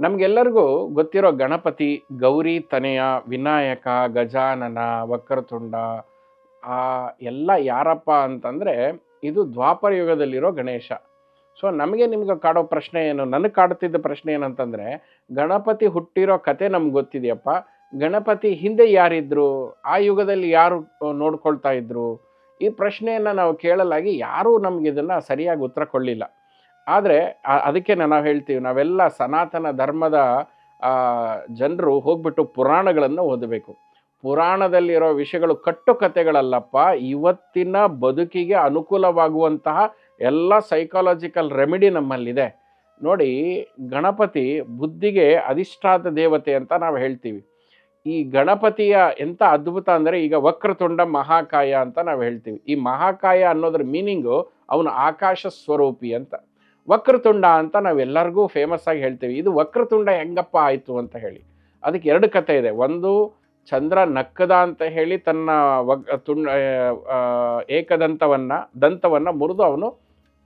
ನಮ್ಗೆಲ್ಲರಿಗೂ ಗೊತ್ತಿರೋ ಗಣಪತಿ, ಗೌರಿ ತನೆಯ, ವಿನಾಯಕ, ಗಜಾನನ, ವಕ್ರತುಂಡ, ಆ ಎಲ್ಲ ಯಾರಪ್ಪ ಅಂತಂದರೆ ಇದು ದ್ವಾಪರ ಯುಗದಲ್ಲಿರೋ ಗಣೇಶ. ಸೊ, ನಮಗೆ ನಿಮ್ಗೆ ಕಾಡೋ ಪ್ರಶ್ನೆ ಏನು, ನನಗೆ ಕಾಡುತ್ತಿದ್ದ ಪ್ರಶ್ನೆ ಏನಂತಂದರೆ ಗಣಪತಿ ಹುಟ್ಟಿರೋ ಕತೆ ನಮ್ಗೆ ಗೊತ್ತಿದೆಯಪ್ಪ. ಗಣಪತಿ ಹಿಂದೆ ಯಾರಿದ್ರು, ಆ ಯುಗದಲ್ಲಿ ಯಾರು ನೋಡ್ಕೊಳ್ತಾ ಇದ್ರು? ಈ ಪ್ರಶ್ನೆಯನ್ನು ನಾವು ಕೇಳಲಾಗಿ ಯಾರೂ ನಮಗಿದನ್ನು ಸರಿಯಾಗಿ ಉತ್ತರ ಕೊಡಲಿಲ್ಲ. ಆದರೆ ಅದಕ್ಕೆ ನಾವು ಹೇಳ್ತೀವಿ, ನಾವೆಲ್ಲ ಸನಾತನ ಧರ್ಮದ ಜನರು ಹೋಗ್ಬಿಟ್ಟು ಪುರಾಣಗಳನ್ನು ಓದಬೇಕು. ಪುರಾಣದಲ್ಲಿರೋ ವಿಷಯಗಳು ಕಟ್ಟು ಕಥೆಗಳಲ್ಲಪ್ಪ ಇವತ್ತಿನ ಬದುಕಿಗೆ ಅನುಕೂಲವಾಗುವಂತಹ ಎಲ್ಲ ಸೈಕಾಲಜಿಕಲ್ ರೆಮಿಡಿ ನಮ್ಮಲ್ಲಿದೆ. ನೋಡಿ, ಗಣಪತಿ ಬುದ್ಧಿಗೆ ಅಧಿಷ್ಠಾತ ದೇವತೆ ಅಂತ ನಾವು ಹೇಳ್ತೀವಿ. ಈ ಗಣಪತಿಯ ಎಂಥ ಅದ್ಭುತ ಅಂದರೆ ಈಗ ವಕ್ರತುಂಡ ಮಹಾಕಾಯ ಅಂತ ನಾವು ಹೇಳ್ತೀವಿ. ಈ ಮಹಾಕಾಯ ಅನ್ನೋದ್ರ ಮೀನಿಂಗು ಅವನು ಆಕಾಶ ಸ್ವರೂಪಿ ಅಂತ. ವಕ್ರತುಂಡ ಅಂತ ನಾವೆಲ್ಲರಿಗೂ ಫೇಮಸ್ ಆಗಿ ಹೇಳ್ತೀವಿ. ಇದು ವಕ್ರತುಂಡ ಹೆಂಗಪ್ಪ ಆಯಿತು ಅಂತ ಹೇಳಿ. ಅದಕ್ಕೆ ಎರಡು ಕತೆ ಇದೆ. ಒಂದು, ಚಂದ್ರ ನಕ್ಕದ ಅಂತ ಹೇಳಿ ತನ್ನ ವಗ್, ತುಂಡ ಏಕದಂತವನ್ನು ದಂತವನ್ನು ದಂತವನ್ನ ಮುರಿದು ಅವನು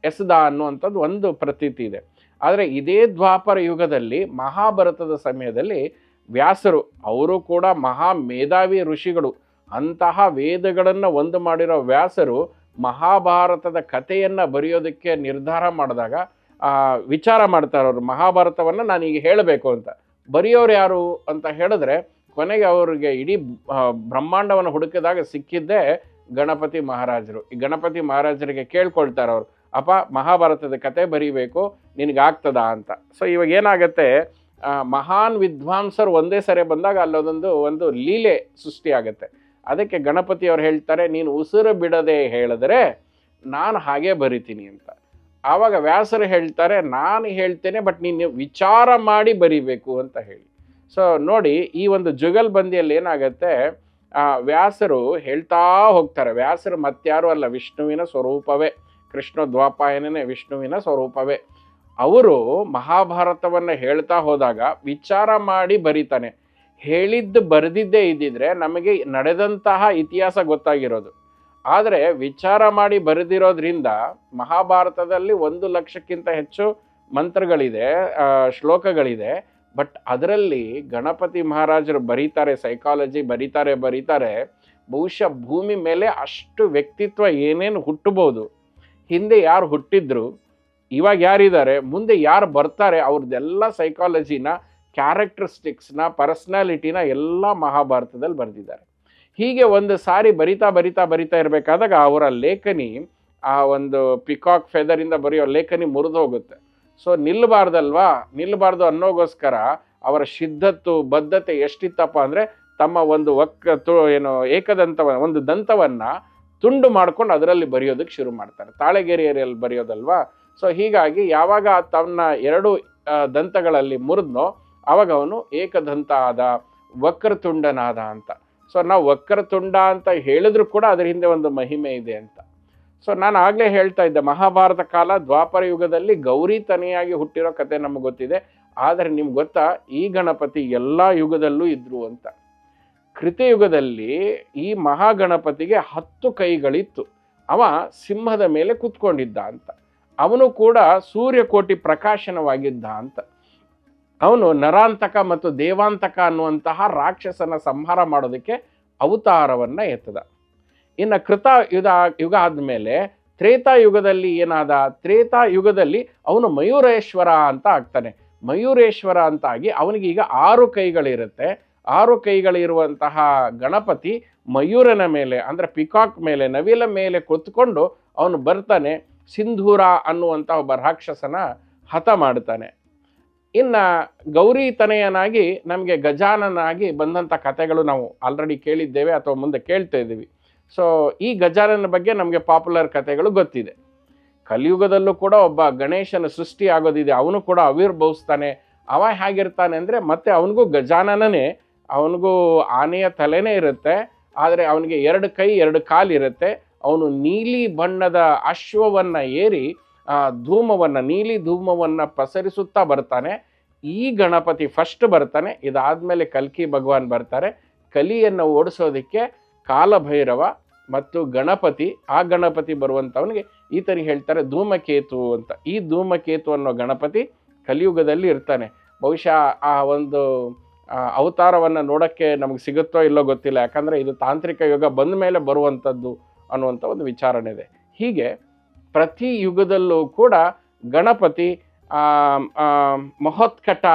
ಎಸೆದ ಅನ್ನುವಂಥದ್ದು ಒಂದು ಪ್ರತೀತಿ ಇದೆ. ಆದರೆ ಇದೇ ದ್ವಾಪರ ಯುಗದಲ್ಲಿ, ಮಹಾಭಾರತದ ಸಮಯದಲ್ಲಿ ವ್ಯಾಸರು, ಅವರು ಕೂಡ ಮಹಾ ಮೇಧಾವಿ ಋಷಿಗಳು ಅಂತಹ ವೇದಗಳನ್ನು ಒಂದು ಮಾಡಿರೋ ವ್ಯಾಸರು ಮಹಾಭಾರತದ ಕಥೆಯನ್ನು ಬರೆಯೋದಕ್ಕೆ ನಿರ್ಧಾರ ಮಾಡಿದಾಗ ವಿಚಾರ ಮಾಡ್ತಾರೆ ಅವರು, ಮಹಾಭಾರತವನ್ನು ನಾನು ಈಗ ಹೇಳಬೇಕು ಅಂತ. ಬರೆಯೋರು ಯಾರು ಅಂತ ಹೇಳಿದ್ರೆ, ಕೊನೆಗೆ ಅವರಿಗೆ ಇಡೀ ಬ್ರಹ್ಮಾಂಡವನ್ನು ಹುಡುಕಿದಾಗ ಸಿಕ್ಕಿದ್ದೇ ಗಣಪತಿ ಮಹಾರಾಜರು. ಈ ಗಣಪತಿ ಮಹಾರಾಜರಿಗೆ ಕೇಳ್ಕೊಳ್ತಾರೆ ಅವರು, ಅಪ್ಪ, ಮಹಾಭಾರತದ ಕತೆ ಬರೀಬೇಕು, ನಿನಗಾಗ್ತದಾ ಅಂತ. ಸೊ ಇವಾಗ ಏನಾಗುತ್ತೆ ಮಹಾನ್ ವಿದ್ವಾಂಸರು ಒಂದೇ ಸರಿ ಬಂದಾಗ ಅಲ್ಲೊಂದು ಒಂದು ಲೀಲೆ ಸೃಷ್ಟಿ ಆಗತ್ತೆ ಅದಕ್ಕೆ ಗಣಪತಿಯವರು ಹೇಳ್ತಾರೆ ನೀನು ಉಸಿರು ಬಿಡದೆ ಹೇಳಿದ್ರೆ ನಾನು ಹಾಗೆ ಬರಿತೀನಿ ಅಂತ. ಆವಾಗ ವ್ಯಾಸರು ಹೇಳ್ತಾರೆ ನಾನು ಹೇಳ್ತೇನೆ ಬಟ್ ನೀನು ವಿಚಾರ ಮಾಡಿ ಬರಿಬೇಕು ಅಂತ ಹೇಳಿ. ಸೊ ನೋಡಿ ಈ ಒಂದು ಜುಗಲ್ಬಂದಿಯಲ್ಲಿ ಏನಾಗತ್ತೆ ಆ, ವ್ಯಾಸರು ಹೇಳ್ತಾ ಹೋಗ್ತಾರೆ. ವ್ಯಾಸರು ಮತ್ತಾರು ಅಲ್ಲ ವಿಷ್ಣುವಿನ ಸ್ವರೂಪವೇ. ಕೃಷ್ಣ ದ್ವಾಪಾಯನೇ ವಿಷ್ಣುವಿನ ಸ್ವರೂಪವೇ. ಅವರು ಮಹಾಭಾರತವನ್ನು ಹೇಳ್ತಾ ಹೋದಾಗ ವಿಚಾರ ಮಾಡಿ ಬರೀತಾನೆ. ಹೇಳಿದ್ದು ಬರೆದಿದ್ದೇ ಇದ್ದಿದ್ರೆ ನಮಗೆ ನಡೆದಂತಹ ಇತಿಹಾಸ ಗೊತ್ತಾಗಿರೋದು. ಆದರೆ ವಿಚಾರ ಮಾಡಿ ಬರೆದಿರೋದ್ರಿಂದ ಮಹಾಭಾರತದಲ್ಲಿ ಒಂದು ಲಕ್ಷಕ್ಕಿಂತ ಹೆಚ್ಚು ಮಂತ್ರಗಳಿದೆ ಶ್ಲೋಕಗಳಿದೆ. ಬಟ್ ಅದರಲ್ಲಿ ಗಣಪತಿ ಮಹಾರಾಜರು ಬರೀತಾರೆ, ಸೈಕಾಲಜಿ ಬರೀತಾರೆ ಬರೀತಾರೆ. ಬಹುಶಃ ಭೂಮಿ ಮೇಲೆ ಅಷ್ಟು ವ್ಯಕ್ತಿತ್ವ ಏನೇನು ಹುಟ್ಟಬಹುದು, ಹಿಂದೆ ಯಾರು ಹುಟ್ಟಿದ್ರು, ಇವಾಗ ಯಾರಿದ್ದಾರೆ, ಮುಂದೆ ಯಾರು ಬರ್ತಾರೆ, ಅವ್ರದ್ದೆಲ್ಲ ಸೈಕಾಲಜಿನ ಕ್ಯಾರೆಕ್ಟರಿಸ್ಟಿಕ್ಸ್ನ ಪರ್ಸ್ನಾಲಿಟಿನ ಎಲ್ಲ ಮಹಾಭಾರತದಲ್ಲಿ ಬರೆದಿದ್ದಾರೆ. ಹೀಗೆ ಒಂದು ಸಾರಿ ಬರಿತಾ ಬರಿತಾ ಬರಿತಾ ಇರಬೇಕಾದಾಗ ಅವರ ಲೇಖನಿ, ಆ ಒಂದು ಪಿಕಾಕ್ ಫೆದರಿಂದ ಬರೆಯೋ ಲೇಖನಿ ಮುರಿದು ಹೋಗುತ್ತೆ. ಸೊ ನಿಲ್ಲಬಾರ್ದಲ್ವಾ ನಿಲ್ಲಬಾರ್ದು ಅನ್ನೋಗೋಸ್ಕರ ಅವರ ಸಿದ್ಧತ್ತು, ಬದ್ಧತೆ ಎಷ್ಟಿತ್ತಪ್ಪ ಅಂದರೆ ತಮ್ಮ ಒಂದು ತು, ಏನು, ಏಕದಂತವ, ಒಂದು ದಂತವನ್ನು ತುಂಡು ಮಾಡ್ಕೊಂಡು ಅದರಲ್ಲಿ ಬರೆಯೋದಕ್ಕೆ ಶುರು ಮಾಡ್ತಾರೆ. ತಾಳೆಗೆರೆಯಲ್ಲಿ ಬರೆಯೋದಲ್ವಾ? ಸೊ ಹೀಗಾಗಿ ಯಾವಾಗ ತನ್ನ ಎರಡು ದಂತಗಳಲ್ಲಿ ಮುರಿದ್ನೋ ಅವಾಗ ಅವನು ಏಕದಂತ ಆದ ವಕ್ರತುಂಡನಾದ ಅಂತ. ಸೊ ನಾವು ವಕ್ರತುಂಡ ಅಂತ ಹೇಳಿದ್ರು ಕೂಡ ಅದರ ಹಿಂದೆ ಒಂದು ಮಹಿಮೆ ಇದೆ ಅಂತ. ಸೊ ನಾನು ಆಗಲೇ ಹೇಳ್ತಾ ಇದ್ದೆ, ಮಹಾಭಾರತ ಕಾಲ ದ್ವಾಪರ ಯುಗದಲ್ಲಿ ಗೌರಿ ತನೆಯಾಗಿ ಹುಟ್ಟಿರೋ ಕತೆ ನಮಗೆ ಗೊತ್ತಿದೆ. ಆದರೆ ನಿಮ್ಗೆ ಗೊತ್ತಾ, ಈ ಗಣಪತಿ ಎಲ್ಲ ಯುಗದಲ್ಲೂ ಇದ್ರು ಅಂತ. ಕೃತಯುಗದಲ್ಲಿ ಈ ಮಹಾಗಣಪತಿಗೆ ಹತ್ತು ಕೈಗಳಿತ್ತು. ಅವ ಸಿಂಹದ ಮೇಲೆ ಕುತ್ಕೊಂಡಿದ್ದ ಅಂತ. ಅವನು ಕೂಡ ಸೂರ್ಯಕೋಟಿ ಪ್ರಕಾಶನವಾಗಿದ್ದ ಅಂತ. ಅವನು ನರಾಂತಕ ಮತ್ತು ದೇವಾಂತಕ ಅನ್ನುವಂತಹ ರಾಕ್ಷಸನ ಸಂಹಾರ ಮಾಡೋದಕ್ಕೆ ಅವತಾರವನ್ನ ಎತ್ತದ. ಇನ್ನು ಕೃತ ಯುಗ ಯುಗ ಆದ್ಮೇಲೆ ತ್ರೇತಾ ಯುಗದಲ್ಲಿ ಏನಾದ, ತ್ರೇತಾ ಯುಗದಲ್ಲಿ ಅವನು ಮಯೂರೇಶ್ವರ ಅಂತ ಆಗ್ತಾನೆ. ಮಯೂರೇಶ್ವರ ಅಂತ ಆಗಿ ಅವನಿಗೆ ಈಗ ಆರು ಕೈಗಳಿರುತ್ತೆ. ಆರು ಕೈಗಳಿರುವಂತಹ ಗಣಪತಿ ಮಯೂರನ ಮೇಲೆ, ಅಂದ್ರೆ ಪಿಕಾಕ್ ಮೇಲೆ, ನವಿಲ ಮೇಲೆ ಕುತ್ಕೊಂಡು ಅವನು ಬರ್ತಾನೆ. ಸಿಂಧೂರ ಅನ್ನುವಂಥ ಒಬ್ಬ ರಾಕ್ಷಸನ ಹತ ಮಾಡ್ತಾನೆ. ಇನ್ನ ಗೌರಿ ತನೆಯನಾಗಿ ನಮಗೆ ಗಜಾನನಾಗಿ ಬಂದಂಥ ಕಥೆಗಳು ನಾವು ಆಲ್ರೆಡಿ ಕೇಳಿದ್ದೇವೆ ಅಥವಾ ಮುಂದೆ ಕೇಳ್ತಾ ಇದ್ದೀವಿ. ಸೊ ಈ ಗಜಾನನ ಬಗ್ಗೆ ನಮಗೆ ಪಾಪ್ಯುಲರ್ ಕಥೆಗಳು ಗೊತ್ತಿದೆ. ಕಲಿಯುಗದಲ್ಲೂ ಕೂಡ ಒಬ್ಬ ಗಣೇಶನ ಸೃಷ್ಟಿ ಆಗೋದಿದೆ. ಅವನು ಕೂಡ ಆವಿರ್ಭವಿಸ್ತಾನೆ ಅವ ಹೇಗಿರ್ತಾನೆ ಅಂದರೆ ಮತ್ತೆ ಅವನಿಗೂ ಗಜಾನನೇ ಅವನಿಗೂ ಆನೆಯ ತಲೆನೇ ಇರುತ್ತೆ. ಆದರೆ ಅವನಿಗೆ ಎರಡು ಕೈ, ಎರಡು ಕಾಲು ಇರುತ್ತೆ ಅವನು ನೀಲಿ ಬಣ್ಣದ ಅಶ್ವವನ್ನು ಏರಿ ಆ ಧೂಮವನ್ನ, ನೀಲಿ ಧೂಮವನ್ನ ಪಸರಿಸುತ್ತಾ ಬರ್ತಾನೆ. ಈ ಗಣಪತಿ ಫಸ್ಟ್ ಬರ್ತಾನೆ, ಇದಾದಮೇಲೆ ಕಲ್ಕಿ ಭಗವಾನ್ ಬರ್ತಾರೆ. ಕಲಿಯನ್ನು ಓಡಿಸೋದಕ್ಕೆ ಕಾಲಭೈರವ ಮತ್ತು ಗಣಪತಿ, ಆ ಗಣಪತಿ ಬರುವಂಥವನಿಗೆ ಈತನಿಗೆ ಹೇಳ್ತಾರೆ ಧೂಮಕೇತು ಅಂತ. ಈ ಧೂಮಕೇತು ಅನ್ನೋ ಗಣಪತಿ ಕಲಿಯುಗದಲ್ಲಿ ಇರ್ತಾನೆ. ಬಹುಶಃ ಆ ಒಂದು ಅವತಾರವನ್ನು ನೋಡೋಕ್ಕೆ ನಮಗೆ ಸಿಗುತ್ತೋ ಇಲ್ಲೋ ಗೊತ್ತಿಲ್ಲ. ಯಾಕಂದರೆ ಇದು ತಾಂತ್ರಿಕ ಯುಗ ಬಂದ ಮೇಲೆ ಬರುವಂಥದ್ದು ಅನ್ನುವಂಥ ಒಂದು ವಿಚಾರಣೆ ಇದೆ. ಹೀಗೆ ಪ್ರತಿ ಯುಗದಲ್ಲೂ ಕೂಡ ಗಣಪತಿ ಮಹೋತ್ಕಟ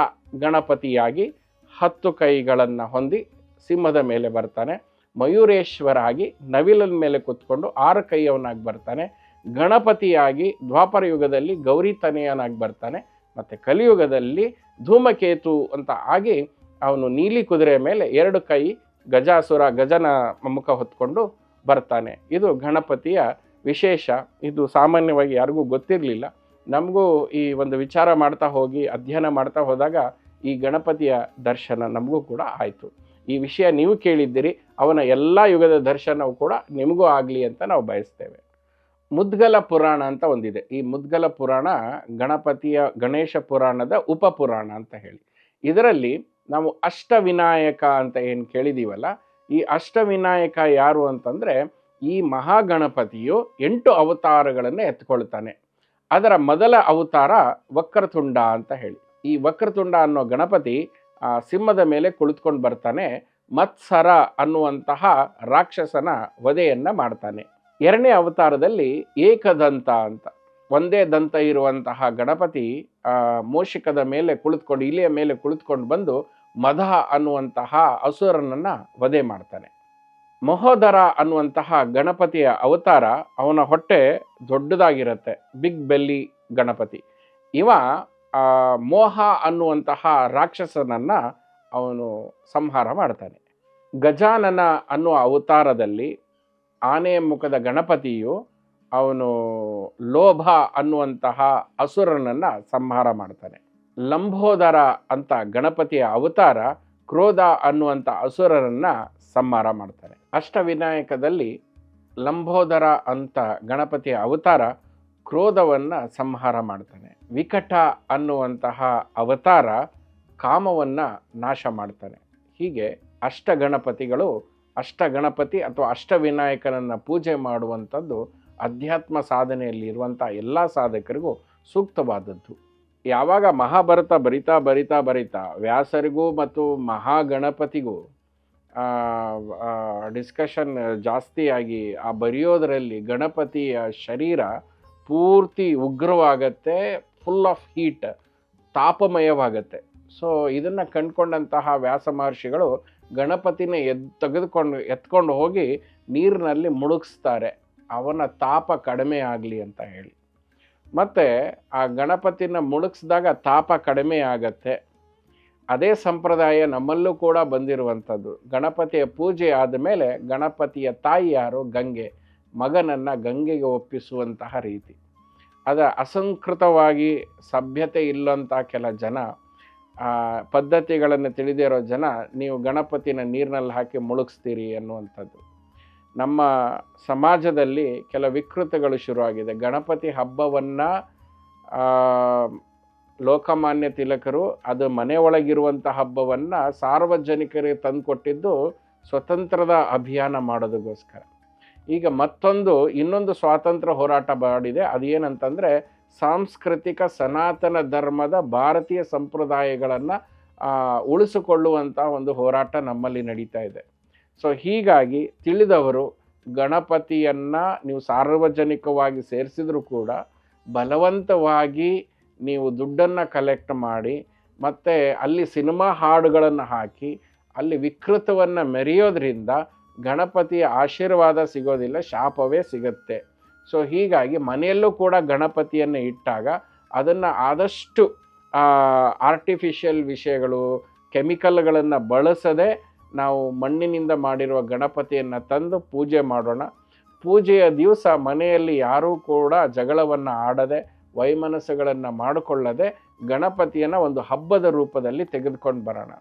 ಗಣಪತಿಯಾಗಿ ಹತ್ತು ಕೈಗಳನ್ನು ಹೊಂದಿ ಸಿಂಹದ ಮೇಲೆ ಬರ್ತಾನೆ. ಮಯೂರೇಶ್ವರ ಆಗಿ ನವಿಲನ ಮೇಲೆ ಕೂತ್ಕೊಂಡು ಆರು ಕೈಯವನಾಗಿ ಬರ್ತಾನೆ. ಗಣಪತಿಯಾಗಿ ದ್ವಾಪರ ಯುಗದಲ್ಲಿ ಗೌರಿ ತನೆಯನಾಗಿ ಬರ್ತಾನೆ. ಮತ್ತು ಕಲಿಯುಗದಲ್ಲಿ ಧೂಮಕೇತು ಅಂತ ಆಗಿ ಅವನು ನೀಲಿ ಕುದುರೆ ಮೇಲೆ ಎರಡು ಕೈ ಗಜಾಸುರ ಗಜನ ಮುಖ ಹೊತ್ಕೊಂಡು ಬರ್ತಾನೆ. ಇದು ಗಣಪತಿಯ ವಿಶೇಷ. ಇದು ಸಾಮಾನ್ಯವಾಗಿ ಯಾರಿಗೂ ಗೊತ್ತಿರಲಿಲ್ಲ. ನಮಗೂ ಈ ಒಂದು ವಿಚಾರ ಮಾಡ್ತಾ ಹೋಗಿ, ಅಧ್ಯಯನ ಮಾಡ್ತಾ ಹೋದಾಗ ಈ ಗಣಪತಿಯ ದರ್ಶನ ನಮಗೂ ಕೂಡ ಆಯಿತು. ಈ ವಿಷಯ ನೀವು ಕೇಳಿದ್ದೀರಿ, ಅವನ ಎಲ್ಲ ಯುಗದ ದರ್ಶನವು ಕೂಡ ನಿಮಗೂ ಆಗಲಿ ಅಂತ ನಾವು ಬಯಸ್ತೇವೆ. ಮುದ್ಗಲ ಪುರಾಣ ಅಂತ ಒಂದಿದೆ. ಈ ಮುದ್ಗಲ ಪುರಾಣ ಗಣಪತಿಯ ಗಣೇಶ ಪುರಾಣದ ಉಪಪುರಾಣ ಅಂತ ಹೇಳಿ. ಇದರಲ್ಲಿ ನಾವು ಅಷ್ಟವಿನಾಯಕ ಅಂತ ಏನು ಕೇಳಿದ್ದೀವಲ್ಲ ಈ ಅಷ್ಟವಿನಾಯಕ ಯಾರು ಅಂತಂದರೆ ಈ ಮಹಾಗಣಪತಿಯು ಎಂಟು ಅವತಾರಗಳನ್ನು ಎತ್ಕೊಳ್ತಾನೆ. ಅದರ ಮೊದಲ ಅವತಾರ ವಕ್ರತುಂಡ ಅಂತ ಹೇಳಿ. ಈ ವಕ್ರತುಂಡ ಅನ್ನೋ ಗಣಪತಿ ಸಿಂಹದ ಮೇಲೆ ಕುಳಿತುಕೊಂಡು ಬರ್ತಾನೆ. ಮತ್ಸರ ಅನ್ನುವಂತಹ ರಾಕ್ಷಸನ ವಧೆಯನ್ನು ಮಾಡ್ತಾನೆ. ಎರಡನೇ ಅವತಾರದಲ್ಲಿ ಏಕದಂತ ಅಂತ. ಒಂದೇ ದಂತ ಇರುವಂತಹ ಗಣಪತಿ ಮೋಷಿಕದ ಮೂಷಿಕದ ಮೇಲೆ ಕುಳಿತುಕೊಂಡು, ಇಲಿಯ ಮೇಲೆ ಕುಳಿತುಕೊಂಡು ಬಂದು ಮಧ ಅನ್ನುವಂತಹ ಅಸುರನನ್ನು ವಧೆ ಮಾಡ್ತಾನೆ. ಮಹೋದರ ಅನ್ನುವಂತಹ ಗಣಪತಿಯ ಅವತಾರ ಅವನ ಹೊಟ್ಟೆ ದೊಡ್ಡದಾಗಿರುತ್ತೆ ಬಿಗ್ ಬೆಲ್ಲಿ ಗಣಪತಿ. ಇವ ಮೋಹ ಅನ್ನುವಂತಹ ರಾಕ್ಷಸನನ್ನ ಅವನು ಸಂಹಾರ ಮಾಡ್ತಾನೆ. ಗಜಾನನ ಅನ್ನುವ ಅವತಾರದಲ್ಲಿ ಆನೆ ಮುಖದ ಗಣಪತಿಯು ಅವನು ಲೋಭ ಅನ್ನುವಂತಹ ಅಸುರನನ್ನ ಸಂಹಾರ ಮಾಡ್ತಾನೆ. ಲಂಬೋದರ ಅಂತ ಗಣಪತಿಯ ಅವತಾರ ಕ್ರೋಧ ಅನ್ನುವಂಥ ಅಸುರರನ್ನ ಸಂಹಾರ ಮಾಡ್ತಾರೆ. ಅಷ್ಟವಿನಾಯಕದಲ್ಲಿ ಲಂಬೋದರ ಅಂತ ಗಣಪತಿಯ ಅವತಾರ ಕ್ರೋಧವನ್ನ ಸಂಹಾರ ಮಾಡ್ತಾನೆ. ವಿಕಟ ಅನ್ನುವಂತಹ ಅವತಾರ ಕಾಮವನ್ನ ನಾಶ ಮಾಡ್ತಾನೆ. ಹೀಗೆ ಅಷ್ಟಗಣಪತಿಗಳು ಅಷ್ಟಗಣಪತಿ ಅಥವಾ ಅಷ್ಟವಿನಾಯಕನನ್ನು ಪೂಜೆ ಮಾಡುವಂಥದ್ದು ಅಧ್ಯಾತ್ಮ ಸಾಧನೆಯಲ್ಲಿ ಇರುವಂಥ ಎಲ್ಲ ಸಾಧಕರಿಗೂ ಸೂಕ್ತವಾದದ್ದು. ಯಾವಾಗ ಮಹಾಭಾರತ ಬರಿತಾ ಬರಿತಾ ಬರಿತಾ ವ್ಯಾಸರಿಗೂ ಮತ್ತು ಮಹಾಗಣಪತಿಗೂ ಡಿಸ್ಕಷನ್ ಜಾಸ್ತಿಯಾಗಿ ಆ ಬರೆಯೋದರಲ್ಲಿ ಗಣಪತಿಯ ಶರೀರ ಪೂರ್ತಿ ಉಗ್ರವಾಗತ್ತೆ ಫುಲ್ ಆಫ್ ಹೀಟ್ ತಾಪಮಯವಾಗತ್ತೆ. ಸೊ ಇದನ್ನು ಕಂಡ್ಕೊಂಡಂತಹ ವ್ಯಾಸ ಮಹರ್ಷಿಗಳು ಗಣಪತಿನ ಎದ್, ತೆಗೆದುಕೊಂಡು, ಎತ್ಕೊಂಡು ಹೋಗಿ ನೀರಿನಲ್ಲಿ ಮುಳುಗಿಸ್ತಾರೆ. ಅವನ ತಾಪ ಕಡಿಮೆ ಆಗಲಿ ಅಂತ ಹೇಳಿ. ಮತ್ತು ಆ ಗಣಪತಿನ ಮುಳುಗಿಸಿದಾಗ ತಾಪ ಕಡಿಮೆ ಆಗತ್ತೆ. ಅದೇ ಸಂಪ್ರದಾಯ ನಮ್ಮಲ್ಲೂ ಕೂಡ ಬಂದಿರುವಂಥದ್ದು. ಗಣಪತಿಯ ಪೂಜೆ ಆದಮೇಲೆ ಗಣಪತಿಯ ತಾಯಿ ಯಾರು? ಗಂಗೆ. ಮಗನನ್ನು ಗಂಗೆಗೆ ಒಪ್ಪಿಸುವಂತಹ ರೀತಿ. ಅದ ಅಸಂಕೃತವಾಗಿ ಸಭ್ಯತೆ ಇಲ್ಲಂಥ ಕೆಲ ಜನ ಪದ್ಧತಿಗಳನ್ನು ತಿಳಿದಿರೋ ಜನ ನೀವು ಗಣಪತಿನ ನೀರಿನಲ್ಲಿ ಹಾಕಿ ಮುಳುಗಿಸ್ತೀರಿ ಅನ್ನುವಂಥದ್ದು. ನಮ್ಮ ಸಮಾಜದಲ್ಲಿ ಕೆಲ ವಿಕೃತಗಳು ಶುರುವಾಗಿದೆ. ಗಣಪತಿ ಹಬ್ಬವನ್ನು ಲೋಕಮಾನ್ಯ ತಿಲಕರು ಅದು ಮನೆ ಒಳಗಿರುವಂಥ ಹಬ್ಬವನ್ನು ಸಾರ್ವಜನಿಕರಿಗೆ ತಂದುಕೊಟ್ಟಿದ್ದು ಸ್ವತಂತ್ರದ ಅಭಿಯಾನ ಮಾಡೋದಕ್ಕೋಸ್ಕರ. ಈಗ ಮತ್ತೊಂದು, ಇನ್ನೊಂದು ಸ್ವಾತಂತ್ರ್ಯ ಹೋರಾಟ ಮಾಡಿದೆ. ಅದೇನಂತಂದರೆ, ಸಾಂಸ್ಕೃತಿಕ ಸನಾತನ ಧರ್ಮದ ಭಾರತೀಯ ಸಂಪ್ರದಾಯಗಳನ್ನು ಉಳಿಸಿಕೊಳ್ಳುವಂಥ ಒಂದು ಹೋರಾಟ ನಮ್ಮಲ್ಲಿ ನಡೀತಾ ಇದೆ. ಸೊ, ಹೀಗಾಗಿ ತಿಳಿದವರು ಗಣಪತಿಯನ್ನು ನೀವು ಸಾರ್ವಜನಿಕವಾಗಿ ಸೇರಿಸಿದರೂ ಕೂಡ, ಬಲವಂತವಾಗಿ ನೀವು ದುಡ್ಡನ್ನು ಕಲೆಕ್ಟ್ ಮಾಡಿ, ಮತ್ತು ಅಲ್ಲಿ ಸಿನಿಮಾ ಹಾಡುಗಳನ್ನು ಹಾಕಿ, ಅಲ್ಲಿ ವಿಕೃತವನ್ನು ಮೆರೆಯೋದ್ರಿಂದ ಗಣಪತಿಯ ಆಶೀರ್ವಾದ ಸಿಗೋದಿಲ್ಲ, ಶಾಪವೇ ಸಿಗುತ್ತೆ. ಸೊ ಹೀಗಾಗಿ ಮನೆಯಲ್ಲೂ ಕೂಡ ಗಣಪತಿಯನ್ನು ಇಟ್ಟಾಗ ಅದನ್ನು ಆದಷ್ಟು ಆರ್ಟಿಫಿಷಿಯಲ್ ವಿಷಯಗಳು, ಕೆಮಿಕಲ್ಗಳನ್ನು ಬಳಸದೆ ನಾವು ಮಣ್ಣಿನಿಂದ ಮಾಡಿರುವ ಗಣಪತಿಯನ್ನು ತಂದು ಪೂಜೆ ಮಾಡೋಣ. ಪೂಜೆಯ ದಿವಸ ಮನೆಯಲ್ಲಿ ಯಾರೂ ಕೂಡ ಜಗಳವನ್ನು ಆಡದೆ ವೈಮನಸ್ಸುಗಳನ್ನು ಮಾಡಿಕೊಳ್ಳದೆ ಗಣಪತಿಯನ್ನು ಒಂದು ಹಬ್ಬದ ರೂಪದಲ್ಲಿ ತೆಗೆದುಕೊಂಡು ಬರೋಣ.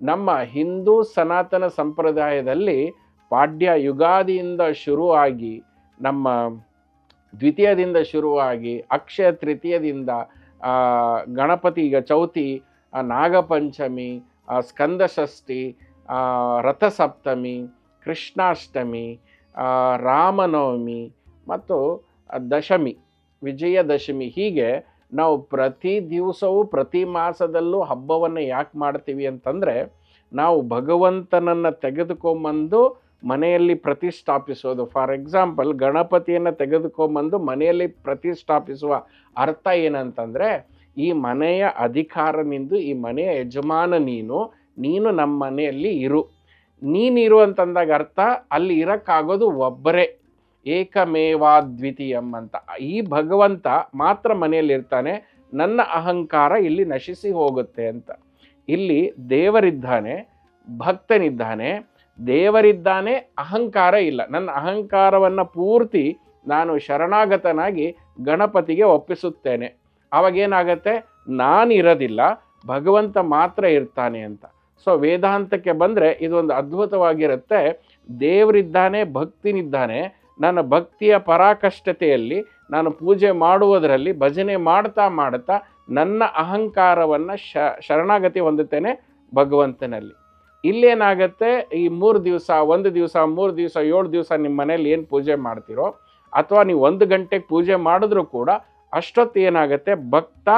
ನಮ್ಮ ಹಿಂದೂ ಸನಾತನ ಸಂಪ್ರದಾಯದಲ್ಲಿ ಪಾಡ್ಯ ಯುಗಾದಿಯಿಂದ ಶುರುವಾಗಿ, ನಮ್ಮ ದ್ವಿತೀಯದಿಂದ ಶುರುವಾಗಿ, ಅಕ್ಷಯ ತೃತೀಯದಿಂದ ಗಣಪತಿ ಈಗ ಚೌತಿ ನಾಗಪಂಚಮಿ ಸ್ಕಂದ ಸ್ಕಂದಷಷ್ಠಿ ರಥಸಪ್ತಮಿ, ಕೃಷ್ಣಾಷ್ಟಮಿ ರಾಮನವಮಿ ಮತ್ತು ದಶಮಿ. ವಿಜಯದಶಮಿ ಹೀಗೆ ನಾವು ಪ್ರತಿ ದಿವಸವೂ ಪ್ರತಿ ಮಾಸದಲ್ಲೂ ಹಬ್ಬವನ್ನು ಯಾಕೆ ಮಾಡ್ತೀವಿ ಅಂತಂದರೆ ನಾವು ಭಗವಂತನನ್ನು ತೆಗೆದುಕೊಂಬಂದು ಮನೆಯಲ್ಲಿ ಪ್ರತಿಷ್ಠಾಪಿಸೋದು. ಫಾರ್ ಎಕ್ಸಾಂಪಲ್ ಗಣಪತಿಯನ್ನು ತೆಗೆದುಕೊಂಬಂದು ಮನೆಯಲ್ಲಿ ಪ್ರತಿಷ್ಠಾಪಿಸುವ ಅರ್ಥ ಏನಂತಂದರೆ ಈ ಮನೆಯ ಅಧಿಕಾರ ನಿಂದು, ಈ ಮನೆಯ ಯಜಮಾನ ನೀನು ನೀನು ನಮ್ಮ ಮನೆಯಲ್ಲಿ ಇರು. ನೀನಿರು ಅಂತಂದಾಗ ಅರ್ಥ ಅಲ್ಲಿ ಇರೋಕ್ಕಾಗೋದು ಒಬ್ಬರೇ. ಏಕಮೇವಾದ್ವಿತೀಯಂ ಅಂತ. ಈ ಭಗವಂತ ಮಾತ್ರ ಮನೆಯಲ್ಲಿರ್ತಾನೆ ನನ್ನ ಅಹಂಕಾರ ಇಲ್ಲಿ ನಶಿಸಿ ಹೋಗುತ್ತೆ ಅಂತ. ಇಲ್ಲಿ ದೇವರಿದ್ದಾನೆ, ಭಕ್ತನಿದ್ದಾನೆ, ದೇವರಿದ್ದಾನೆ, ಅಹಂಕಾರ ಇಲ್ಲ. ನನ್ನ ಅಹಂಕಾರವನ್ನು ಪೂರ್ತಿ ನಾನು ಶರಣಾಗತನಾಗಿ ಗಣಪತಿಗೆ ಒಪ್ಪಿಸುತ್ತೇನೆ. ಅವಾಗೇನಾಗತ್ತೆ? ನಾನಿರೋದಿಲ್ಲ, ಭಗವಂತ ಮಾತ್ರ ಇರ್ತಾನೆ ಅಂತ. ಸೊ, ವೇದಾಂತಕ್ಕೆ ಬಂದರೆ ಇದೊಂದು ಅದ್ಭುತವಾಗಿರುತ್ತೆ. ದೇವರಿದ್ದಾನೆ, ಭಕ್ತಿನಿದ್ದಾನೆ ನನ್ನ ಭಕ್ತಿಯ ಪರಾಕಷ್ಟತೆಯಲ್ಲಿ ನಾನು ಪೂಜೆ ಮಾಡುವುದರಲ್ಲಿ ಭಜನೆ ಮಾಡ್ತಾ ಮಾಡ್ತಾ ನನ್ನ ಅಹಂಕಾರವನ್ನು ಶರಣಾಗತಿ ಹೊಂದುತ್ತೇನೆ ಭಗವಂತನಲ್ಲಿ. ಇಲ್ಲೇನಾಗತ್ತೆ ಈ ಮೂರು ದಿವಸ, ಒಂದು ದಿವಸ, ಮೂರು ದಿವಸ, ಏಳು ದಿವಸ ನಿಮ್ಮ ಮನೇಲಿ ಏನು ಪೂಜೆ ಮಾಡ್ತೀರೋ ಅಥವಾ ನೀವು ಒಂದು ಗಂಟೆಗೆ ಪೂಜೆ ಮಾಡಿದ್ರೂ ಕೂಡ ಅಷ್ಟೊತ್ತು ಏನಾಗುತ್ತೆ ಭಕ್ತ,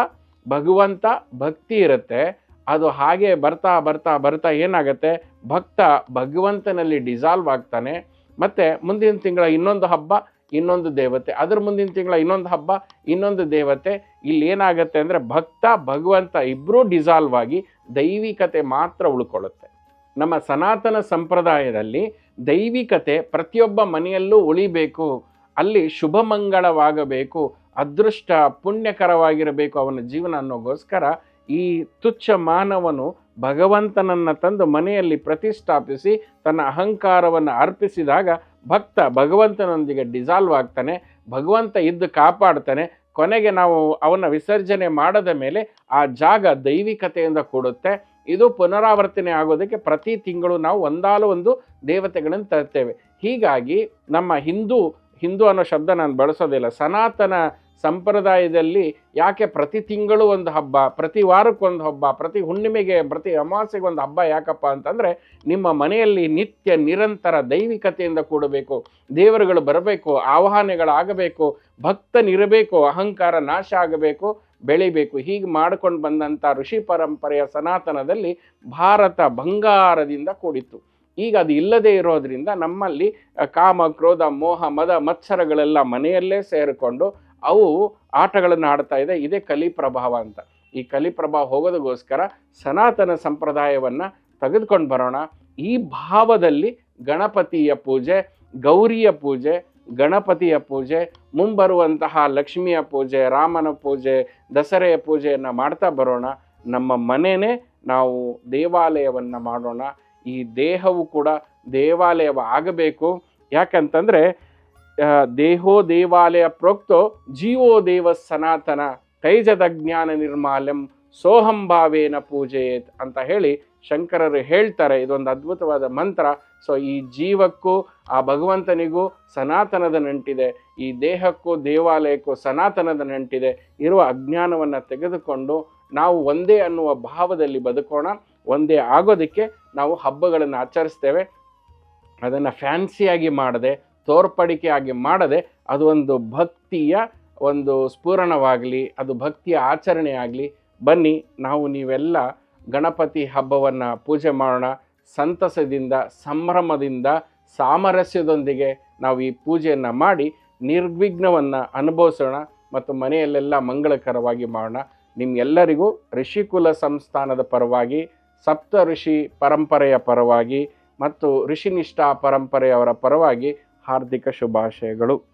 ಭಗವಂತ, ಭಕ್ತಿ ಇರುತ್ತೆ. ಅದು ಹಾಗೆ ಬರ್ತಾ ಬರ್ತಾ ಬರ್ತಾ ಏನಾಗುತ್ತೆ ಭಕ್ತ ಭಗವಂತನಲ್ಲಿ ಡಿಸಾಲ್ವ್ ಆಗ್ತಾನೆ. ಮತ್ತು ಮುಂದಿನ ತಿಂಗಳ ಇನ್ನೊಂದು ಹಬ್ಬ, ಇನ್ನೊಂದು ದೇವತೆ. ಅದ್ರ ಮುಂದಿನ ತಿಂಗಳ ಇನ್ನೊಂದು ಹಬ್ಬ, ಇನ್ನೊಂದು ದೇವತೆ. ಇಲ್ಲಿ ಏನಾಗುತ್ತೆ ಅಂದರೆ ಭಕ್ತ, ಭಗವಂತ ಇಬ್ಬರೂ ಡಿಸಾಲ್ವ್ ಆಗಿ ದೈವಿಕತೆ ಮಾತ್ರ ಉಳ್ಕೊಳ್ಳುತ್ತೆ. ನಮ್ಮ ಸನಾತನ ಸಂಪ್ರದಾಯದಲ್ಲಿ ದೈವಿಕತೆ ಪ್ರತಿಯೊಬ್ಬ ಮನೆಯಲ್ಲೂ ಉಳಿಬೇಕು. ಅಲ್ಲಿ ಶುಭ ಮಂಗಳವಾಗಬೇಕು, ಅದೃಷ್ಟ ಪುಣ್ಯಕರವಾಗಿರಬೇಕು ಅವನ ಜೀವನ ಅನ್ನೋಗೋಸ್ಕರ ಈ ತುಚ್ಛ ಮಾನವನು ಭಗವಂತನನ್ನು ತಂದು ಮನೆಯಲ್ಲಿ ಪ್ರತಿಷ್ಠಾಪಿಸಿ ತನ್ನ ಅಹಂಕಾರವನ್ನು ಅರ್ಪಿಸಿದಾಗ ಭಕ್ತ ಭಗವಂತನೊಂದಿಗೆ ಡಿಸಾಲ್ವ್ ಆಗ್ತಾನೆ, ಭಗವಂತ ಇದ್ದು ಕಾಪಾಡ್ತಾನೆ, ಕೊನೆಗೆ ನಾವು ಅವನ ವಿಸರ್ಜನೆ ಮಾಡದ ಮೇಲೆ ಆ ಜಾಗ ದೈವಿಕತೆಯಿಂದ ಕೂಡುತ್ತೆ. ಇದು ಪುನರಾವರ್ತನೆ ಆಗೋದಕ್ಕೆ ಪ್ರತಿ ತಿಂಗಳು ನಾವು ಒಂದಾಲು ಒಂದು ದೇವತೆಗಳನ್ನು ತರ್ತೇವೆ. ಹೀಗಾಗಿ ನಮ್ಮ ಹಿಂದೂ ಹಿಂದೂ ಅನ್ನೋ ಶಬ್ದ ನಾನು ಬಳಸೋದಿಲ್ಲ, ಸನಾತನ ಸಂಪ್ರದಾಯದಲ್ಲಿ ಯಾಕೆ ಪ್ರತಿ ತಿಂಗಳು ಒಂದು ಹಬ್ಬ, ಪ್ರತಿ ವಾರಕ್ಕೊಂದು ಹಬ್ಬ, ಪ್ರತಿ ಹುಣ್ಣಿಮೆಗೆ, ಪ್ರತಿ ಅಮಾವಾಸ್ಯೆಗೆ ಒಂದು ಹಬ್ಬ ಯಾಕಪ್ಪ ಅಂತಂದರೆ ನಿಮ್ಮ ಮನೆಯಲ್ಲಿ ನಿತ್ಯ ನಿರಂತರ ದೈವಿಕತೆಯಿಂದ ಕೂಡಬೇಕು. ದೇವರುಗಳು ಬರಬೇಕು, ಆವಾಹನೆಗಳಾಗಬೇಕು ಭಕ್ತನಿರಬೇಕು ಅಹಂಕಾರ ನಾಶ ಆಗಬೇಕು, ಬೆಳಿಬೇಕು. ಹೀಗೆ ಮಾಡ್ಕೊಂಡು ಬಂದಂಥ ಋಷಿ ಪರಂಪರೆಯ ಸನಾತನದಲ್ಲಿ ಭಾರತ ಬಂಗಾರದಿಂದ ಕೂಡಿತ್ತು. ಈಗ ಅದು ಇಲ್ಲದೆ ಇರೋದ್ರಿಂದ ನಮ್ಮಲ್ಲಿ, ಕಾಮ, ಕ್ರೋಧ, ಮೋಹ, ಮದ, ಮತ್ಸರಗಳೆಲ್ಲ ಮನೆಯಲ್ಲೇ ಸೇರಿಕೊಂಡು ಅವು ಆಟಗಳನ್ನು ಆಡ್ತಾ ಇದೆ. ಇದೇ ಕಲಿ ಪ್ರಭಾವ ಅಂತ. ಈ ಕಲಿ ಪ್ರಭಾವ ಹೋಗೋದಕ್ಕೋಸ್ಕರ ಸನಾತನ ಸಂಪ್ರದಾಯವನ್ನು ತೆಗೆದುಕೊಂಡು ಬರೋಣ. ಈ ಭಾವದಲ್ಲಿ ಗಣಪತಿಯ ಪೂಜೆ, ಗೌರಿಯ ಪೂಜೆ, ಗಣಪತಿಯ ಪೂಜೆ, ಮುಂಬರುವಂತಹ ಲಕ್ಷ್ಮಿಯ ಪೂಜೆ, ರಾಮನ ಪೂಜೆ, ದಸರೆಯ ಪೂಜೆಯನ್ನು ಮಾಡ್ತಾ ಬರೋಣ. ನಮ್ಮ ಮನೆಯೇ ನಾವು ದೇವಾಲಯವನ್ನು ಮಾಡೋಣ. ಈ ದೇಹವು ಕೂಡ ದೇವಾಲಯವಾಗಬೇಕು. ಯಾಕಂತಂದರೆ ದೇಹೋ ದೇವಾಲಯ ಪ್ರೋಕ್ತೋ, ಜೀವೋ ದೇವ ಸನಾತನ, ತೈಜದ ಜ್ಞಾನ ನಿರ್ಮಾಲ್ಯಂ, ಸೋಹಂ ಭಾವೇನ ಪೂಜೆಯೇತ್ ಅಂತ ಹೇಳಿ ಶಂಕರರು ಹೇಳ್ತಾರೆ. ಇದೊಂದು ಅದ್ಭುತವಾದ ಮಂತ್ರ. ಸೊ ಈ ಜೀವಕ್ಕೂ, ಆ ಭಗವಂತನಿಗೂ ಸನಾತನದ ನಂಟಿದೆ. ಈ ದೇಹಕ್ಕೂ, ದೇವಾಲಯಕ್ಕೂ ಸನಾತನದ ನಂಟಿದೆ. ಇರುವ ಅಜ್ಞಾನವನ್ನು ತೆಗೆದುಕೊಂಡು ನಾವು ಒಂದೇ ಅನ್ನುವ ಭಾವದಲ್ಲಿ ಬದುಕೋಣ. ಒಂದೇ ಆಗೋದಕ್ಕೆ ನಾವು ಹಬ್ಬಗಳನ್ನು ಆಚರಿಸ್ತೇವೆ. ಅದನ್ನು ಫ್ಯಾನ್ಸಿಯಾಗಿ ಮಾಡದೆ. ತೋರ್ಪಡಿಕೆಯಾಗಿ ಮಾಡದೆ ಅದು ಒಂದು ಭಕ್ತಿಯ ಒಂದು ಸ್ಫೂರಣವಾಗಲಿ, ಅದು ಭಕ್ತಿಯ ಆಚರಣೆಯಾಗಲಿ ಬನ್ನಿ ನಾವು ನೀವೆಲ್ಲ ಗಣಪತಿ ಹಬ್ಬವನ್ನು ಪೂಜೆ ಮಾಡೋಣ. ಸಂತಸದಿಂದ, ಸಂಭ್ರಮದಿಂದ, ಸಾಮರಸ್ಯದೊಂದಿಗೆ ನಾವು ಈ ಪೂಜೆಯನ್ನು ಮಾಡಿ ನಿರ್ವಿಘ್ನವನ್ನು ಅನುಭವಿಸೋಣ ಮತ್ತು ಮನೆಯಲ್ಲೆಲ್ಲ ಮಂಗಳಕರವಾಗಿ ಮಾಡೋಣ. ನಿಮ್ಗೆಲ್ಲರಿಗೂ ಋಷಿಕುಲ ಸಂಸ್ಥಾನದ ಪರವಾಗಿ ಸಪ್ತ ಋಷಿ ಪರಂಪರೆಯ ಪರವಾಗಿ ಮತ್ತು ಋಷಿನಿಷ್ಠಾ ಪರಂಪರೆಯವರ ಪರವಾಗಿ ಹಾರ್ದಿಕ ಶುಭಾಶಯಗಳು.